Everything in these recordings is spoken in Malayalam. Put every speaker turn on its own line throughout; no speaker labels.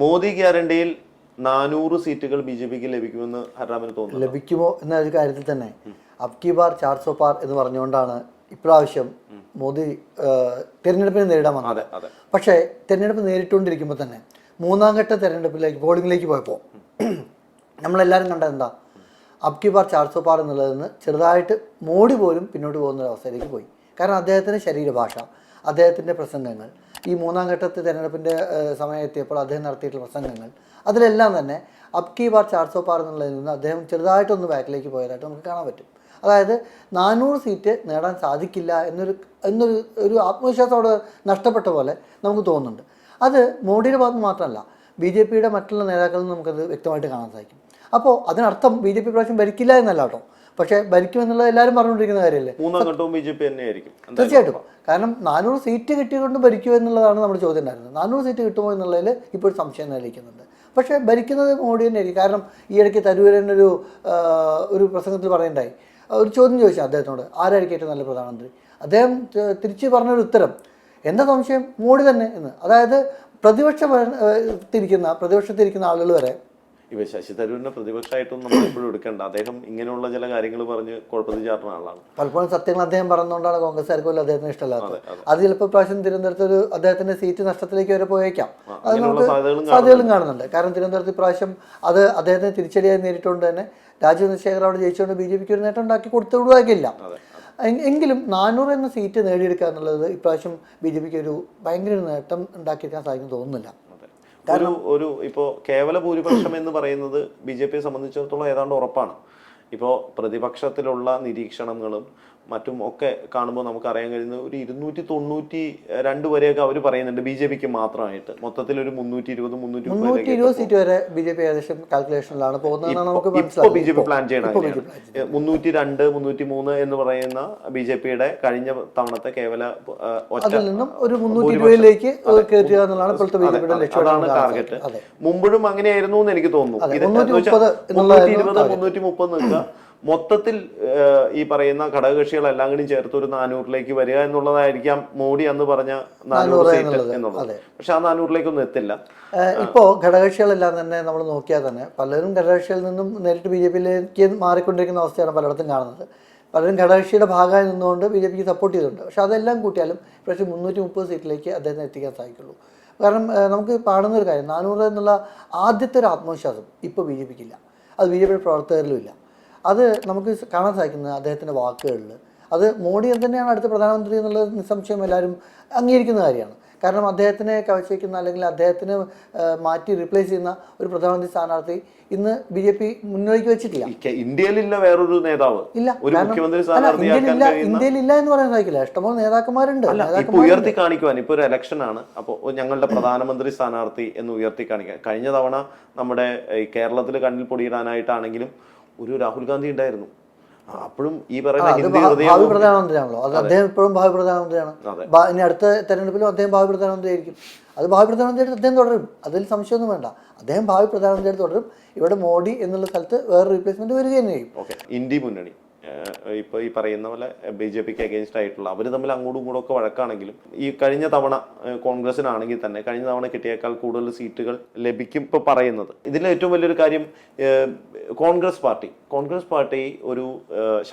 മോദി ഗ്യാരണ്ടിയിൽ നാനൂറ് സീറ്റുകൾ ബി ജെ പിക്ക് ലഭിക്കുമെന്ന് ഹർറാമിന് തോന്നുന്നു.
ലഭിക്കുമോ എന്ന ഒരു കാര്യത്തിൽ തന്നെ അബ് കി ബാർ സോ പാർ എന്ന് പറഞ്ഞുകൊണ്ടാണ് ഇപ്രാവശ്യം മോദി തിരഞ്ഞെടുപ്പിനെ നേരിടാൻ വന്നത്. പക്ഷേ തിരഞ്ഞെടുപ്പ് നേരിട്ടുകൊണ്ടിരിക്കുമ്പോൾ തന്നെ മൂന്നാം ഘട്ട തിരഞ്ഞെടുപ്പിലേക്ക് പോളിംഗിലേക്ക് പോയപ്പോൾ നമ്മളെല്ലാവരും കണ്ടത് എന്താ? അബ് കി ബാർ സോ പാർ എന്നുള്ളതിൽ നിന്ന് ചെറുതായിട്ട് മോഡി പോലും പിന്നോട്ട് പോകുന്ന ഒരു അവസ്ഥയിലേക്ക് പോയി. കാരണം അദ്ദേഹത്തിന്റെ ശരീരഭാഷ അദ്ദേഹത്തിന്റെ പ്രസംഗങ്ങൾ ഈ മൂന്നാം ഘട്ടത്തെ തിരഞ്ഞെടുപ്പിന്റെ ഏഹ്, സമയം എത്തിയപ്പോൾ അദ്ദേഹം നടത്തിയിട്ടുള്ള പ്രസംഗങ്ങൾ. അതിലെല്ലാം തന്നെ അപ് കി ബാർ ചാർസോ പാർ എന്നുള്ളതിൽ നിന്ന് അദ്ദേഹം ചെറുതായിട്ടൊന്ന് ബാക്കിലേക്ക് പോയതായിട്ട് നമുക്ക് കാണാൻ പറ്റും. അതായത് നാനൂറ് സീറ്റ് നേടാൻ സാധിക്കില്ല എന്നൊരു എന്നൊരു ഒരു ആത്മവിശ്വാസത്തോടെ നഷ്ടപ്പെട്ട പോലെ നമുക്ക് തോന്നുന്നുണ്ട്. അത് മോഡിയുടെ ഭാഗത്ത് മാത്രമല്ല ബി ജെ പിയുടെ മറ്റുള്ള നേതാക്കളിൽ നമുക്കത് വ്യക്തമായിട്ട് കാണാൻ സാധിക്കും. അപ്പോൾ അതിനർത്ഥം ബി ജെ പി പ്രാവശ്യം ഭരിക്കില്ല എന്നല്ല കേട്ടോ. പക്ഷേ ഭരിക്കുമെന്നുള്ളത് എല്ലാവരും പറഞ്ഞുകൊണ്ടിരിക്കുന്ന കാര്യമല്ലേ?
മൂന്നാം ഘട്ടവും ബി ജെ പി തന്നെയായിരിക്കും.
തീർച്ചയായിട്ടും. കാരണം നാനൂറ് സീറ്റ് കിട്ടിയതുകൊണ്ട് ഭരിക്കുമോ എന്നുള്ളതാണ് നമ്മുടെ ചോദ്യം ഉണ്ടായിരുന്നത്. നാനൂറ് സീറ്റ് കിട്ടുമോ എന്നുള്ളതിൽ ഇപ്പോൾ സംശയം നിലനിൽക്കുന്നുണ്ട്. പക്ഷെ ഭരിക്കുന്നത് മോഡി തന്നെയായിരിക്കും. കാരണം ഈ ഇടയ്ക്ക് തരൂരനൊരു ഒരു പ്രസംഗത്തിൽ പറയണ്ടായി ഒരു ചോദ്യം ചോദിച്ചു അദ്ദേഹത്തോട്. ആരായിരിക്കും ഏറ്റവും നല്ല പ്രധാനമന്ത്രി? അദ്ദേഹം തിരിച്ചു തിരിച്ച് പറഞ്ഞൊരു ഉത്തരം. എന്താ സംശയം? മോഡി തന്നെ. എന്ന്. അതായത് പ്രതിപക്ഷ തിരിക്കുന്ന പ്രതിപക്ഷത്തിരിക്കുന്ന ആളുകൾ വരെ
ഇവ ശശി തരൂരിനെ പ്രതിപക്ഷമായിട്ടൊന്നും നമ്മൾ എപ്പോഴും എടുക്കേണ്ട. അദ്ദേഹം ഇങ്ങനെയുള്ള ചില കാര്യങ്ങൾ പറഞ്ഞ് കുഴപ്പത്തിൽ ചാട്ടുന്ന ആളാണ്.
പലപ്പോഴും സത്യങ്ങൾ അദ്ദേഹം പറഞ്ഞുകൊണ്ടാണ് കോൺഗ്രസ്സുകാർക്ക് പോലും അദ്ദേഹത്തിന് ഇഷ്ടമല്ലാത്തത്. അത് ചിലപ്പോൾ പ്രാവശ്യം തിരുവനന്തപുരത്ത് ഒരു അദ്ദേഹത്തിന്റെ സീറ്റ് നഷ്ടത്തിലേക്ക് വരെ പോയേക്കാം. അത് നമുക്ക്
സാധ്യതകളും
കാണുന്നുണ്ട്. കാരണം തിരുവനന്തപുരത്ത് ഇപ്രാവശ്യം അത് അദ്ദേഹത്തിന് തിരിച്ചടിയായി നേരിട്ടുകൊണ്ട് തന്നെ രാജീവ് ചന്ദ്രശേഖർ അവിടെ ജയിച്ചുകൊണ്ട് ബി ജെ പിക്ക് ഒരു നേട്ടം ഉണ്ടാക്കി കൊടുത്തു വിടുവാക്കില്ല എങ്കിലും നാനൂറ് എന്ന സീറ്റ് നേടിയെടുക്കുക എന്നുള്ളത് ഇപ്രാവശ്യം ബി ജെ പിക്ക് ഒരു ഭയങ്കര നേട്ടം ഉണ്ടാക്കിയെടുക്കാൻ സാധിക്കും തോന്നുന്നില്ല.
ഒരു ഒരു ഇപ്പോ കേവല ഭൂരിപക്ഷം എന്ന് പറയുന്നത് ബി ജെ പിയെ സംബന്ധിച്ചിടത്തോളം ഏതാണ്ട് ഉറപ്പാണ്. ഇപ്പോൾ പ്രതിപക്ഷത്തിലുള്ള നിരീക്ഷണങ്ങളും മറ്റും ഒക്കെ കാണുമ്പോൾ നമുക്ക് അറിയാൻ കഴിയുന്നത് ഒരു ഇരുന്നൂറ്റി തൊണ്ണൂറ്റി രണ്ട് വരെയൊക്കെ അവർ പറയുന്നുണ്ട് ബി ജെ പിക്ക് മാത്രമായിട്ട്. മൊത്തത്തിൽ ഒരു മുന്നൂറ്റി ഇരുപത് മുന്നൂറ്റി
ഇരുപത് സീറ്റ് വരെ ബി ജെ പി ഏകദേശം കാൽക്കുലേഷനിലാണ് ഇപ്പോൾ
ബി ജെ പി പ്ലാൻ ചെയ്യണം. മുന്നൂറ്റി രണ്ട് മുന്നൂറ്റി മൂന്ന് എന്ന് പറയുന്ന ബി ജെ പിയുടെ കഴിഞ്ഞ തവണത്തെ കേവല
അതിൽ നിന്നും ഒരു മുന്നൂറ്റി ഇരുപതിലേക്ക് കയറ്റുക എന്നുള്ളതാണ് ഇപ്പോഴത്തെ ബി ജെ പിയുടെ ലക്ഷ്യം
അതാണ് ടാർഗറ്റ് മുമ്പും അങ്ങനെയായിരുന്നു എന്ന് എനിക്ക് തോന്നുന്നു.
മുന്നൂറ്റി
ഇരുപത് മുന്നൂറ്റി മുപ്പത് നിൽക്കുക മൊത്തത്തിൽ ഈ പറയുന്ന ഘടകകക്ഷികളെല്ലാം കൂടി ചേർത്ത് ഒരു നാനൂറിലേക്ക് വരിക എന്നുള്ളതായിരിക്കാം മോഡി അന്ന് പറഞ്ഞ നാനൂറ് സീറ്റ്
എന്നുള്ളത്.
പക്ഷെ ആ നാനൂറിലേക്കൊന്നും എത്തില്ല.
ഇപ്പോൾ ഇപ്പോ ഘടകകക്ഷികളെല്ലാം തന്നെ നമ്മൾ നോക്കിയാൽ തന്നെ പലരും ഘടകകക്ഷികളിൽ നിന്നും നേരിട്ട് ബി ജെ പിയിലേക്ക് മാറിക്കൊണ്ടിരിക്കുന്ന അവസ്ഥയാണ് പലയിടത്തും കാണുന്നത്. പലരും ഘടകകക്ഷിയുടെ ഭാഗമായി നിന്നുകൊണ്ട് ബി ജെ പിക്ക് സപ്പോർട്ട് ചെയ്തിട്ടുണ്ട്. പക്ഷെ അതെല്ലാം കൂട്ടിയാലും പക്ഷേ മുന്നൂറ്റി മുപ്പത് സീറ്റിലേക്ക് അദ്ദേഹത്തിന് എത്തിക്കാൻ സാധിക്കുള്ളൂ. കാരണം നമുക്ക് കാണുന്ന ഒരു കാര്യം നാനൂറ് എന്നുള്ള ആദ്യത്തെ ഒരു ആത്മവിശ്വാസം ഇപ്പോൾ ബി ജെ പിക്ക് ഇല്ല അത് ബി ജെ പിയുടെ പ്രവർത്തകരിലും ഇല്ല. അത് നമുക്ക് കാണാൻ സാധിക്കുന്നത് അദ്ദേഹത്തിന്റെ വാക്കുകളിൽ. അത് മോഡി തന്നെയാണ് അടുത്ത പ്രധാനമന്ത്രി എന്നുള്ളത് നിസ്സംശയം എല്ലാവരും അംഗീകരിക്കുന്ന കാര്യമാണ്. കാരണം അദ്ദേഹത്തിനെ കവച്ചേക്കുന്ന അല്ലെങ്കിൽ അദ്ദേഹത്തിന് മാറ്റി റീപ്ലേസ് ചെയ്യുന്ന ഒരു പ്രധാനമന്ത്രി സ്ഥാനാർത്ഥി ഇന്ന് ബി ജെ പി മുന്നോട്ട് വെച്ചിട്ടില്ല.
ഇന്ത്യയിലില്ല വേറൊരു നേതാവ്.
ഇല്ല. ഇന്ത്യയിലില്ല ഇന്ത്യയിലില്ല എന്ന് പറയാൻ സാധിക്കില്ല. ഇഷ്ടംപോലെ നേതാക്കന്മാരുണ്ട്.
ഉയർത്തി കാണിക്കുവാൻ ഇപ്പൊ ഒരു ഇലക്ഷൻ ആണ്. അപ്പോൾ ഞങ്ങളുടെ പ്രധാനമന്ത്രി സ്ഥാനാർത്ഥി എന്ന് ഉയർത്തി കാണിക്കാൻ. കഴിഞ്ഞ തവണ നമ്മുടെ കേരളത്തിൽ കണ്ണിൽ പൊടിയിടാനായിട്ടാണെങ്കിലും ഒരു രാഹുൽ ഗാന്ധി ഉണ്ടായിരുന്നു. അപ്പോഴും ഈ
ഭാവി പ്രധാനമന്ത്രിയാണല്ലോ. അത് അദ്ദേഹം ഇപ്പോഴും ഭാവി പ്രധാനമന്ത്രിയാണ്. ഇനി അടുത്ത തെരഞ്ഞെടുപ്പിലും അദ്ദേഹം ഭാവി പ്രധാനമന്ത്രി ആയിരിക്കും അത് ഭാവി പ്രധാനമന്ത്രിയായിട്ട് അദ്ദേഹം തുടരും. അതിൽ സംശയമൊന്നും വേണ്ട. അദ്ദേഹം ഭാവി പ്രധാനമന്ത്രിയായിട്ട് തുടരും. ഇവിടെ മോഡി എന്നുള്ള സ്ഥലത്ത് വേറെ റീപ്ലേസ്മെന്റ് വരിക തന്നെ ചെയ്യും
ഇന്ത്യ മുന്നണി. ഏഹ് ഇപ്പൊ ഈ പറയുന്ന പോലെ ബി ജെ പിക്ക് അഗേൻസ്റ്റ് ആയിട്ടുള്ള അവർ തമ്മിൽ അങ്ങോട്ടും ഇങ്ങോട്ടും ഒക്കെ വഴക്കാണെങ്കിലും ഈ കഴിഞ്ഞ തവണ കോൺഗ്രസിനാണെങ്കിൽ തന്നെ കഴിഞ്ഞ തവണ കിട്ടിയേക്കാൾ കൂടുതൽ സീറ്റുകൾ ലഭിക്കും ഇപ്പോൾ പറയുന്നത്. ഇതിലെ ഏറ്റവും വലിയൊരു കാര്യം കോൺഗ്രസ് പാർട്ടി. കോൺഗ്രസ് പാർട്ടി ഒരു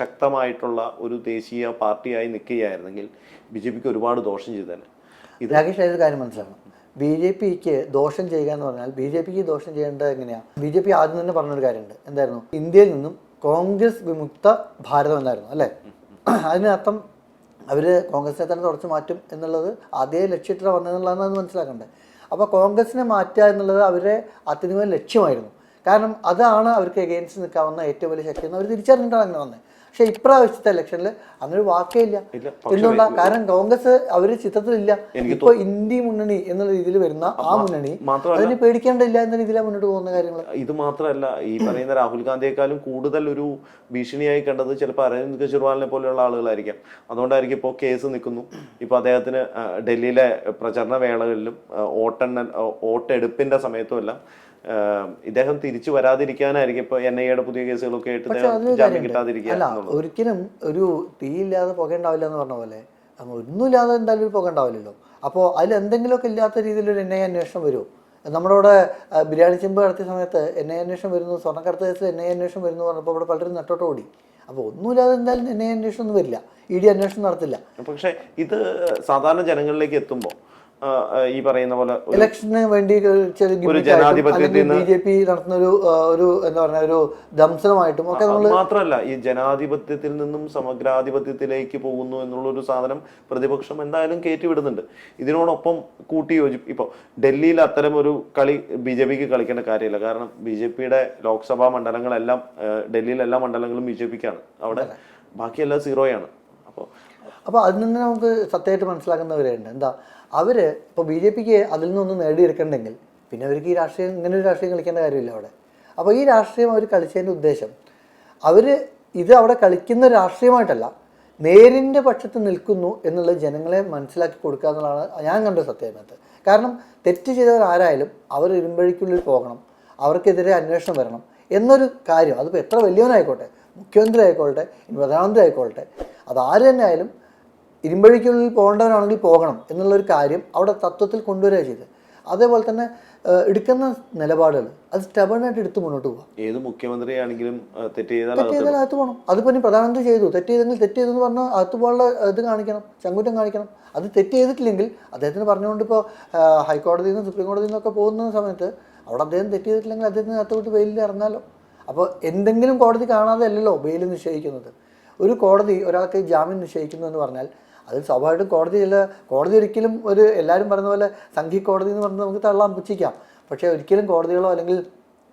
ശക്തമായിട്ടുള്ള ഒരു ദേശീയ പാർട്ടിയായി നിൽക്കുകയായിരുന്നെങ്കിൽ ബി ജെ പിക്ക് ഒരുപാട് ദോഷം ചെയ്തു തന്നെ ഇത്
രാകേഷ് ഒരു കാര്യം മനസ്സിലാക്കണം. ബി ജെ പിക്ക് ദോഷം ചെയ്യുക എന്ന് പറഞ്ഞാൽ ബി ജെ പിക്ക് ദോഷം ചെയ്യേണ്ടത് എങ്ങനെയാണ് ബി ജെ പി ആദ്യം തന്നെ പറഞ്ഞൊരു കാര്യമുണ്ട്. എന്തായിരുന്നു? ഇന്ത്യയിൽ നിന്നും കോൺഗ്രസ് വിമുക്ത ഭാരതം എന്നായിരുന്നു അല്ലേ? അതിനർത്ഥം അവർ കോൺഗ്രസിനെ തന്നെ തുടച്ചു മാറ്റും എന്നുള്ളത് അതേ ലക്ഷ്യത്തിലാണ് വന്നതെന്നുള്ളതാണ് അത് മനസ്സിലാക്കേണ്ടത്. അപ്പോൾ കോൺഗ്രസിനെ മാറ്റുക എന്നുള്ളത് അവരുടെ അത്യധികം ലക്ഷ്യമായിരുന്നു. കാരണം അതാണ് അവർക്ക് എഗെയിൻസ്റ്റ് നിൽക്കാവുന്ന ഏറ്റവും വലിയ ശക്തി എന്ന് അവർ തിരിച്ചറിഞ്ഞിട്ടാണ് അങ്ങനെ വന്നത് പക്ഷേ ഇപ്രാവശ്യത്തെ ഇലക്ഷനിൽ അങ്ങനെ വാക്കേ ഇല്ല. എന്തുകൊണ്ടാണ് കാരണം കോൺഗ്രസ് അവർ ചിത്രത്തിലില്ല. ഇപ്പൊ ഇന്ത്യ മുന്നണി എന്നുള്ള രീതിയിൽ വരുന്ന ആ മുന്നണി അതിന് പേടിക്കേണ്ടില്ല എന്ന രീതിയിലാണ് മുന്നോട്ട് പോകുന്ന കാര്യങ്ങൾ
ഇത് മാത്രമല്ല ഈ പറയുന്ന രാഹുൽ ഗാന്ധിയെക്കാളും കൂടുതൽ ഒരു ഭീഷണിയായി കണ്ടത് ചിലപ്പോൾ അരവിന്ദ് കെജ്രിവാളിനെ പോലെയുള്ള ആളുകളായിരിക്കാം. അതുകൊണ്ടായിരിക്കും ഇപ്പോൾ കേസ് നിൽക്കുന്നു. ഇപ്പോൾ അദ്ദേഹത്തിന് ഡൽഹിയിലെ പ്രചരണ വേളകളിലും വോട്ടെണ്ണൽ വോട്ടെടുപ്പിന്റെ സമയത്തുമെല്ലാം ഇദ്ദേഹം തിരിച്ചു വരാതിരിക്കാനായിരിക്കും ഇപ്പൊ എൻ ഐ എയുടെ പുതിയ കേസുകളൊക്കെ ആയിട്ട് ജാമ്യം. കിട്ടാതിരിക്കുക
ഒരിക്കലും ഒരു തീയില്ലാതെ പുകയുണ്ടാവില്ല എന്ന് പറഞ്ഞ പോലെ ഒന്നുമില്ലാതെ എന്തായാലും ഒരു പുക ഉണ്ടാവില്ലല്ലോ അപ്പോൾ അതിൽ എന്തെങ്കിലുമൊക്കെ ഇല്ലാത്ത രീതിയിൽ ഒരു എൻ ഐ അന്വേഷണം വരുമോ നമ്മുടെ ഇവിടെ ബിരിയാണി ചെമ്പ് നടത്തിയ സമയത്ത് എൻ ഐ അന്വേഷണം വരുന്നു സ്വർണക്കടത്ത് കേസിൽ എൻ ഐ അന്വേഷണം വരുന്നു പറഞ്ഞപ്പോൾ ഇവിടെ പലരും നെട്ടോട്ട് ഓടി. അപ്പോൾ ഒന്നുമില്ലാതെ എന്തായാലും എൻ ഐ അന്വേഷണം ഒന്നും വരില്ല. ഇ ഡി അന്വേഷണം നടത്തില്ല.
പക്ഷേ ഇത് സാധാരണ ജനങ്ങളിലേക്ക് എത്തുമ്പോൾ ഈ പറയുന്ന പോലെ
ഇലക്ഷന് വേണ്ടി
ഒരു ജനാധിപത്യത്തിൽ
നിന്ന് ബി ജെ പി നടത്തുന്ന ഒരു ഒരു എന്താ പറയുക ഒരു ദംസനമായിട്ടും ഒക്കെ നമ്മൾ
മാത്രമല്ല ഈ ജനാധിപത്യത്തിൽ നിന്നും സമഗ്രാധിപത്യത്തിലേക്ക് പോകുന്നു എന്നുള്ള ഒരു സാധനം പ്രതിപക്ഷം എന്തായാലും കയറ്റിവിടുന്നുണ്ട് ഇതിനോടൊപ്പം കൂട്ടി യോജി ഇപ്പോൾ ഡൽഹിയിൽ അത്തരം ഒരു കളി ബി ജെ പിക്ക് കളിക്കേണ്ട കാര്യമില്ല. കാരണം ബി ജെ പിയുടെ ലോക്സഭാ മണ്ഡലങ്ങളെല്ലാം ഡൽഹിയിലെ എല്ലാ മണ്ഡലങ്ങളും ബി ജെ പിക്കാണ്. അവിടെ ബാക്കിയെല്ലാം സീറോയാണ്. അപ്പോൾ
അപ്പോൾ അതിൽ നിന്ന് നമുക്ക് സത്യമായിട്ട് മനസ്സിലാക്കുന്നവരുണ്ട്. എന്താ അവർ ഇപ്പോൾ ബി ജെ പിക്ക് അതിൽ നിന്നൊന്നും നേടിയെടുക്കണ്ടെങ്കിൽ പിന്നെ അവർക്ക് ഈ രാഷ്ട്രീയം ഇങ്ങനെ ഒരു രാഷ്ട്രീയം കളിക്കേണ്ട കാര്യമില്ല അവിടെ. അപ്പോൾ ഈ രാഷ്ട്രീയം അവർ കളിച്ചതിന്റെ ഉദ്ദേശം അവർ ഇത് അവിടെ കളിക്കുന്ന രാഷ്ട്രീയമായിട്ടല്ല നേരിന്റെ പക്ഷത്ത് നിൽക്കുന്നു എന്നുള്ളത് ജനങ്ങളെ മനസ്സിലാക്കി കൊടുക്കുക എന്നുള്ളതാണ് ഞാൻ കണ്ട സത്യമത്ത് കാരണം തെറ്റ് ചെയ്തവർ ആരായാലും അവർ ഇരുമ്പഴിക്കുള്ളിൽ പോകണം അവർക്കെതിരെ അന്വേഷണം വരണം എന്നൊരു കാര്യം. അതിപ്പോൾ എത്ര വലിയവനായിക്കോട്ടെ? മുഖ്യമന്ത്രി ആയിക്കോട്ടെ പ്രധാനമന്ത്രി ആയിക്കോട്ടെ അതാര് തന്നെ ആയാലും ഇരുമ്പഴിക്കുള്ളിൽ പോകേണ്ടവരാണെങ്കിൽ പോകണം എന്നുള്ളൊരു കാര്യം അവിടെ തത്വത്തിൽ കൊണ്ടുവരിക ചെയ്ത്. അതേപോലെ തന്നെ എടുക്കുന്ന നിലപാടുകൾ അത് സ്റ്റബണായിട്ട് എടുത്ത് മുന്നോട്ട് പോകാം
ഏത് മുഖ്യമന്ത്രിയാണെങ്കിലും ആണെങ്കിലും തെറ്റ് ചെയ്താൽ
അകത്ത് പോകണം. അതിപ്പോൾ ഇനി പ്രധാനമന്ത്രി ചെയ്തു. തെറ്റ് ചെയ്തെങ്കിൽ തെറ്റ് ചെയ്തെന്ന് പറഞ്ഞാൽ അകത്ത് പോകാനുള്ള ഇത് കാണിക്കണം ചങ്കുറ്റം കാണിക്കണം. അത് തെറ്റ് ചെയ്തിട്ടില്ലെങ്കിൽ അദ്ദേഹത്തിന് പറഞ്ഞുകൊണ്ട് ഇപ്പോൾ ഹൈക്കോടതിയിൽ നിന്ന് സുപ്രീം കോടതിയിൽ നിന്നൊക്കെ പോകുന്ന സമയത്ത് അവിടെ അദ്ദേഹം തെറ്റ് ചെയ്തിട്ടില്ലെങ്കിൽ അദ്ദേഹത്തിന് അകത്ത് വിട്ട് ബെയിലിൽ ഇറങ്ങാലോ? അപ്പോൾ എന്തെങ്കിലും കോടതി കാണാതെ അല്ലല്ലോ ബെയിൽ നിശ്ചയിക്കുന്നത്. ഒരു കോടതി ഒരാൾക്ക് ജാമ്യം നിശ്ചയിക്കുന്നു എന്ന് പറഞ്ഞാൽ അത് സ്വാഭാവികമായിട്ടും കോടതി ചില കോടതി ഒരിക്കലും ഒരു എല്ലാവരും പറയുന്ന പോലെ സംഘി കോടതി എന്ന് പറഞ്ഞാൽ നമുക്ക് തള്ളാൻ പുച്ഛിക്കാം. പക്ഷേ ഒരിക്കലും കോടതികളോ അല്ലെങ്കിൽ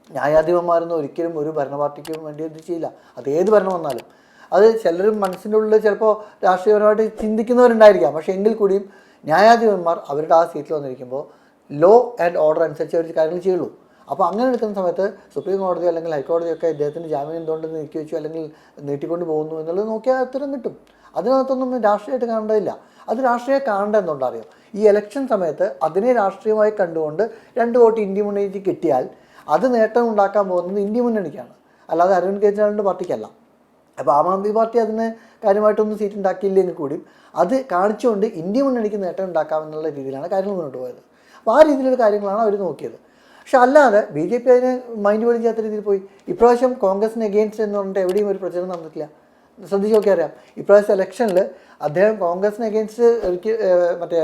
ന്യായാധിപന്മാരൊന്നും ഒരിക്കലും ഒരു ഭരണ പാർട്ടിക്കും വേണ്ടി ഇത് ചെയ്യില്ല. അത് ഏത് ഭരണം വന്നാലും. അത് ചിലരും മനസ്സിന്റെ ഉള്ളിൽ ചിലപ്പോൾ രാഷ്ട്രീയപരമായിട്ട് ചിന്തിക്കുന്നവരുണ്ടായിരിക്കാം. പക്ഷേ എങ്കിൽ കൂടിയും ന്യായാധിപന്മാർ അവരുടെ ആ സീറ്റിൽ വന്നിരിക്കുമ്പോൾ ലോ ആൻഡ് ഓർഡർ അനുസരിച്ച് അവർ കാര്യങ്ങൾ ചെയ്യുള്ളൂ. അപ്പോൾ അങ്ങനെ എടുക്കുന്ന സമയത്ത് സുപ്രീം കോടതി അല്ലെങ്കിൽ ഹൈക്കോടതിയൊക്കെ ഇദ്ദേഹത്തിന് ജാമ്യം എന്തുകൊണ്ട് നീക്കി വെച്ചു അല്ലെങ്കിൽ നീട്ടിക്കൊണ്ട് പോകുന്നു എന്നുള്ളത് നോക്കിയാൽ ഉത്തരം കിട്ടും. അതിനകത്തൊന്നും രാഷ്ട്രീയമായിട്ട് കാണേണ്ടതില്ല. അത് രാഷ്ട്രീയം കാണേണ്ട അറിയാം ഈ ഇലക്ഷൻ സമയത്ത് അതിനെ രാഷ്ട്രീയമായി കണ്ടുകൊണ്ട് രണ്ട് വോട്ട് ഇന്ത്യ മുന്നണിക്ക് കിട്ടിയാൽ അത് നേട്ടം ഉണ്ടാക്കാൻ പോകുന്നത് ഇന്ത്യ മുന്നണിക്കാണ്. അല്ലാതെ അരവിന്ദ് കെജ്രിവാളിന്റെ പാർട്ടിക്കല്ല. അപ്പോൾ ആം ആദ്മി പാർട്ടി അതിന് കാര്യമായിട്ടൊന്നും സീറ്റ് ഉണ്ടാക്കിയില്ലെങ്കിൽ കൂടിയും അത് കാണിച്ചുകൊണ്ട് ഇന്ത്യ മുന്നണിക്ക് നേട്ടം ഉണ്ടാക്കാമെന്നുള്ള രീതിയിലാണ് കാര്യങ്ങൾ മുന്നോട്ട് പോയത്. അപ്പോൾ ആ രീതിയിലുള്ള കാര്യങ്ങളാണ് അവർ നോക്കിയത്. പക്ഷെ അല്ലാതെ ബി ജെ പി അതിന് മൈൻഡ് പോലും രീതിയിൽ പോയി. ഇപ്രാവശ്യം കോൺഗ്രസിന് എഗെയിൻസ്റ്റ് എന്ന് പറഞ്ഞിട്ട് എവിടെയും ഒരു പ്രചരണം നടന്നിട്ടില്ല. ശ്രദ്ധിച്ച് നോക്കിയാൽ അറിയാം ഇപ്രാവശ്യം ഇലക്ഷനിൽ അദ്ദേഹം കോൺഗ്രസിന് അഗേൻസ്റ്റ് ഒരിക്കൽ മറ്റേ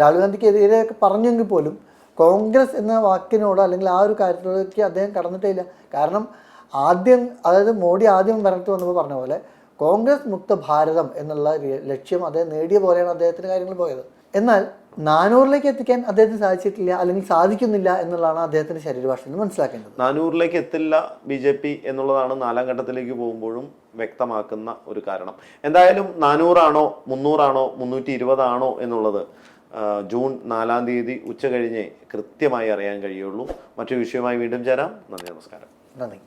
രാഹുൽ ഗാന്ധിക്ക് എതിരെയൊക്കെ പറഞ്ഞെങ്കിൽ പോലും കോൺഗ്രസ് എന്ന വാക്കിനോട് അല്ലെങ്കിൽ ആ ഒരു കാര്യത്തിലേക്ക് അദ്ദേഹം കടന്നിട്ടേ ഇല്ല കാരണം ആദ്യം അതായത് മോഡി ആദ്യം ഭരണത്തിൽ വന്നപ്പോൾ പറഞ്ഞ പോലെ കോൺഗ്രസ് മുക്ത ഭാരതം എന്നുള്ള ലക്ഷ്യം അദ്ദേഹം നേടിയ പോലെയാണ് അദ്ദേഹത്തിന്റെ കാര്യങ്ങൾ പോയത്. എന്നാൽ നാനൂറിലേക്ക് എത്തിക്കാൻ അദ്ദേഹത്തിന് സാധിച്ചിട്ടില്ല അല്ലെങ്കിൽ സാധിക്കുന്നില്ല എന്നുള്ളതാണ് അദ്ദേഹത്തിന്റെ ശരീരഭാഷ എന്ന് മനസ്സിലാക്കേണ്ടത്.
നാനൂറിലേക്ക് എത്തില്ല ബി ജെ പി എന്നുള്ളതാണ് നാലാം ഘട്ടത്തിലേക്ക് പോകുമ്പോഴും വ്യക്തമാക്കുന്ന ഒരു കാരണം. എന്തായാലും നാനൂറാണോ മുന്നൂറാണോ മുന്നൂറ്റി ഇരുപതാണോ എന്നുള്ളത് ജൂൺ നാലാം തീയതി ഉച്ച കഴിഞ്ഞേ കൃത്യമായി അറിയാൻ കഴിയുള്ളൂ. മറ്റു വിഷയവുമായി വീണ്ടും ചേരാം. നന്ദി നമസ്കാരം.
നന്ദി.